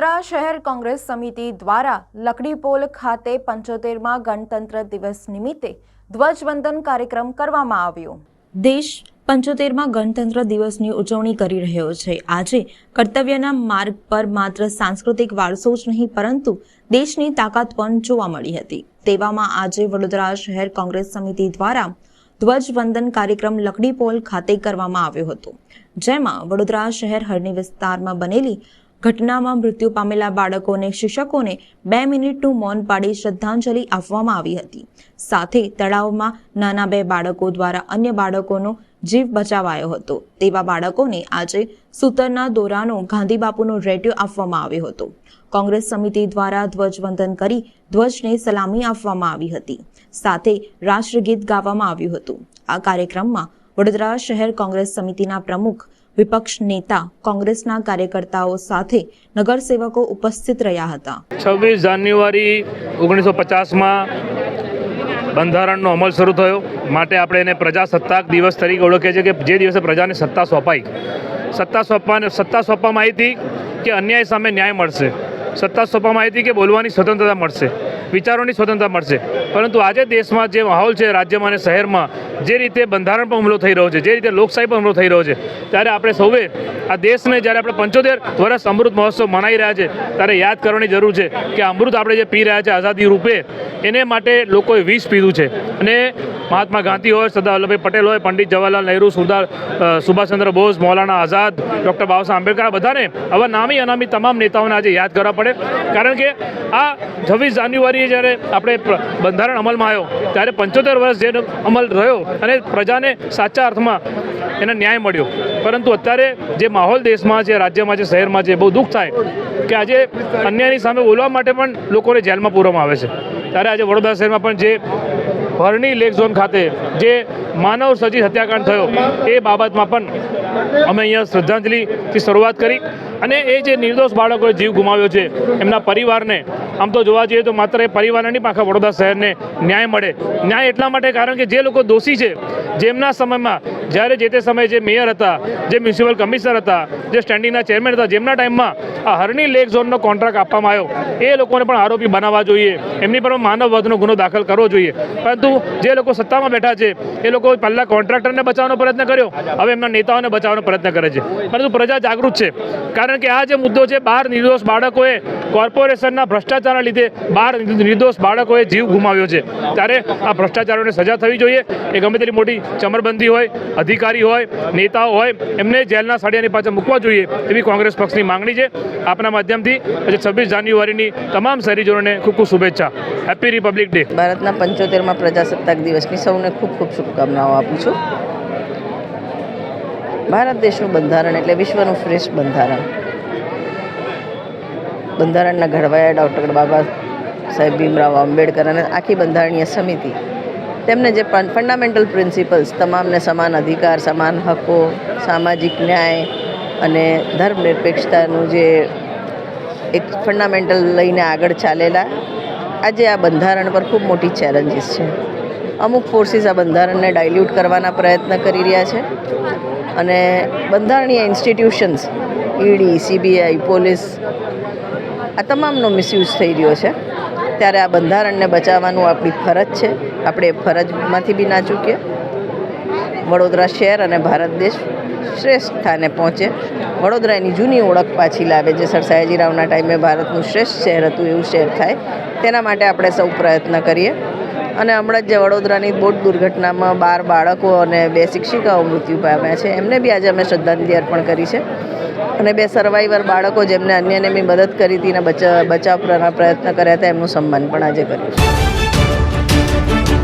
વડોદરા શહેર કોંગ્રેસ સમિતિ દ્વારા લકડીપોલ ખાતે પંચોતેરમાં ગણતંત્ર દિવસ નિમિત્તે ધ્વજવંદન કાર્યક્રમ કરવામાં આવ્યો. દેશ પંચોતેરમાં ગણતંત્ર દિવસની ઉજવણી કરી રહ્યો છે. આજે કર્તવ્યના માર્ગ પર માત્ર સાંસ્કૃતિક વારસો જ નહીં, પરંતુ દેશની તાકાત પણ જોવા મળી હતી. તેવામાં આજે વડોદરા શહેર કોંગ્રેસ સમિતિ દ્વારા ધ્વજવંદન કાર્યક્રમ લકડીપોલ ખાતે કરવામાં આવ્યો હતો. જેમાં વડોદરા શહેર હરણી વિસ્તારમાં બનેલી ઘટનામાં મૃત્યુ પામેલા બાળકોને, શિક્ષકોને બે મિનિટનું મૌન પાડી શ્રદ્ધાંજલિ આપવામાં આવી હતી. સાથે તળાવમાં નાના બે બાળકો દ્વારા અન્ય બાળકોનો જીવ બચાવાયો હતો. તેવા બાળકોને આજે સૂતરના દોરાનો ગાંધીબાપુનો રેડિયો આપવામાં આવ્યો હતો. કોંગ્રેસ સમિતિ દ્વારા ધ્વજવંદન કરી ધ્વજને સલામી આપવામાં આવી હતી. સાથે રાષ્ટ્રગીત ગાવામાં આવ્યું હતું. આ કાર્યક્રમમાં વડોદરા શહેર કોંગ્રેસ સમિતિના પ્રમુખ વિપક્ષ નેતા કોંગ્રેસના કાર્યકર્તાઓ સાથે નગરસેવકો ઉપસ્થિત રહ્યા હતા. છવ્વીસ જાન્યુઆરી ઓગણીસો પચાસમાં બંધારણનો અમલ શરૂ થયો. માટે આપણે એને પ્રજાસત્તાક દિવસ તરીકે ઓળખીએ છીએ કે જે દિવસે પ્રજાને સત્તા સોંપાઈ. સત્તા સોંપવાને, સત્તા સોંપવામાં આવી હતી કે અન્યાય સામે ન્યાય મળશે. સત્તા સોંપવામાં આવી હતી કે બોલવાની સ્વતંત્રતા મળશે. વિચારોની સ્વતંત્રતા મળશે. પરંતુ આજે દેશમાં જે માહોલ છે, રાજ્યમાં અને શહેરમાં, જે રીતે બંધારણ પર હુમલો થઈ રહ્યો છે, જે રીતે લોકશાહી પર હુમલો થઈ રહ્યો છે, ત્યારે આપણે સૌએ આ દેશને જ્યારે આપણે પંચોતેર વર્ષ અમૃત મહોત્સવ મનાવી રહ્યા છે, ત્યારે યાદ કરવાની જરૂર છે કે અમૃત આપણે જે પી રહ્યા છે, આઝાદી રૂપે, એને માટે લોકોએ વિષ પીધું છે. અને મહાત્મા ગાંધી હોય, સરદાર વલ્લભભાઈ પટેલ હોય, પંડિત જવાહરલાલ નહેરુ, સરદાર સુભાષચંદ્ર બોઝ, મૌલાના આઝાદ, ડૉક્ટર બાબા સાહેબ આંબેડકર બધાને આવા નામી અનામી તમામ નેતાઓને આજે યાદ કરવા પડે. કારણ કે આ છવ્વીસ જાન્યુઆરીએ જ્યારે આપણે પ્ર- બંધારણ અમલમાં આવ્યો. ત્યારે પંચોતેર વર્ષ જે અમલ રહ્યો અને પ્રજાને સાચા અર્થમાં એને ન્યાય મળ્યો. પરંતુ અત્યારે જે માહોલ દેશમાં છે, રાજ્યમાં છે, શહેરમાં છે બહુ દુઃખ થાય કે આજે અન્યાયની સામે બોલવા માટે પણ લોકોને જેલમાં પૂરવામાં આવે છે. ત્યારે આજે વડોદરા શહેરમાં પણ જે ભરણી લેક ઝોન ખાતે જે માનવ સર્જિત હત્યાકાંડ થયો, એ બાબતમાં પણ અમે અહીંયા શ્રદ્ધાંજલિથી શરૂઆત કરી અને એ જે નિર્દોષ બાળકોએ જીવ ગુમાવ્યો છે, એમના પરિવારને, આમ તો જોવા જઈએ તો માત્ર એ પરિવારને નહીં આખા વડોદરા શહેરને ન્યાય મળે. ન્યાય એટલા માટે કારણ કે જે લોકો દોષી છે, જેમના સમયમાં જ્યારે જે તે સમયે જે મેયર હતા, જે મ્યુનિસિપલ કમિશનર હતા, જે સ્ટેન્ડિંગના ચેરમેન હતા, જેમના ટાઈમમાં આ હરણી લેક ઝોનનો કોન્ટ્રાક્ટ આપવામાં આવ્યો, એ લોકોને પણ આરોપી બનાવવા જોઈએ. એમની પણ માનવ વધનો ગુનો દાખલ કરવો જોઈએ. પરંતુ જે લોકો સત્તામાં બેઠા છે, એ લોકો પહેલાં કોન્ટ્રાક્ટરને બચાવવાનો પ્રયત્ન કર્યો, હવે એમના નેતાઓને બચાવવાનો પ્રયત્ન કરે છે. પરંતુ પ્રજા જાગૃત છે. કારણ કે આ જે મુદ્દો છે, બાર નિર્દોષ બાળકોએ કોર્પોરેશનના ભ્રષ્ટાચારના લીધે બાર નિર્દોષ બાળકોએ જીવ ગુમાવ્યો છે. ત્યારે આ ભ્રષ્ટાચારોને સજા થવી જોઈએ. એ ગમે તેટલી મોટી ચમરબંધી હોય અધિકારી હોય, નેતાઓ હોય, એમને જેલના સાડિયાની પાછળ મૂકવા જોઈએ એવી કોંગ્રેસ પક્ષની માંગણી છે. આપના માધ્યમથી છવ્વીસ જાન્યુઆરીની તમામ શહેરીજનોને ખૂબ ખૂબ શુભેચ્છા. હેપી રિપબ્લિક ડે ભારતના પંચોતેરમાં પ્રજાસત્તાક દિવસની સૌને ખૂબ ખૂબ શુભકામનાઓ આપું છું. ભારત દેશનું બંધારણ એટલે વિશ્વનું શ્રેષ્ઠ બંધારણ. બંધારણના ઘડવાયા ડૉક્ટર બાબા સાહેબ ભીમરાવ આંબેડકર અને આખી બંધારણીય સમિતિ તેમને જે ફંડામેન્ટલ પ્રિન્સિપલ્સ તમામને સમાન અધિકાર, સમાન હકો, સામાજિક ન્યાય અને ધર્મનિરપેક્ષતાનું જે એક ફંડામેન્ટલ લઈને આગળ ચાલેલા, આજે આ બંધારણ પર ખૂબ મોટી ચેલેન્જીસ છે. અમુક ફોર્સીસ આ બંધારણને ડાયલ્યુટ કરવાના પ્રયત્ન કરી રહ્યા છે અને બંધારણીય ઇન્સ્ટિટ્યુશન્સ ઈડી સીબીઆઈ પોલીસ આ તમામનો મિસયુઝ થઈ રહ્યો છે. ત્યારે આ બંધારણને બચાવવાનું આપણી ફરજ છે. આપણે ફરજમાંથી બી ના ચૂકીએ. વડોદરા શહેર અને ભારત દેશ શ્રેષ્ઠ સ્થાને પહોંચે. વડોદરા એની જૂની ઓળખ પાછી લાવે જે સર સયાજીરાવના ટાઈમે ભારતનું શ્રેષ્ઠ શહેર હતું એવું શહેર થાય. તેના માટે આપણે સૌ પ્રયત્ન કરીએ. અને હમણાં જ જે વડોદરાની બોટ દુર્ઘટનામાં બાર બાળકો અને બે શિક્ષિકાઓ મૃત્યુ પામ્યા છે. એમને બી આજે અમે શ્રદ્ધાંજલિ અર્પણ કરી છે. અને બે સર્વાઈવર બાળકો જેમને અન્યને બી મદદ કરી હતી અને બચાવ પ્રયત્ન કર્યા હતા, એમનું સન્માન પણ આજે કર્યું છે.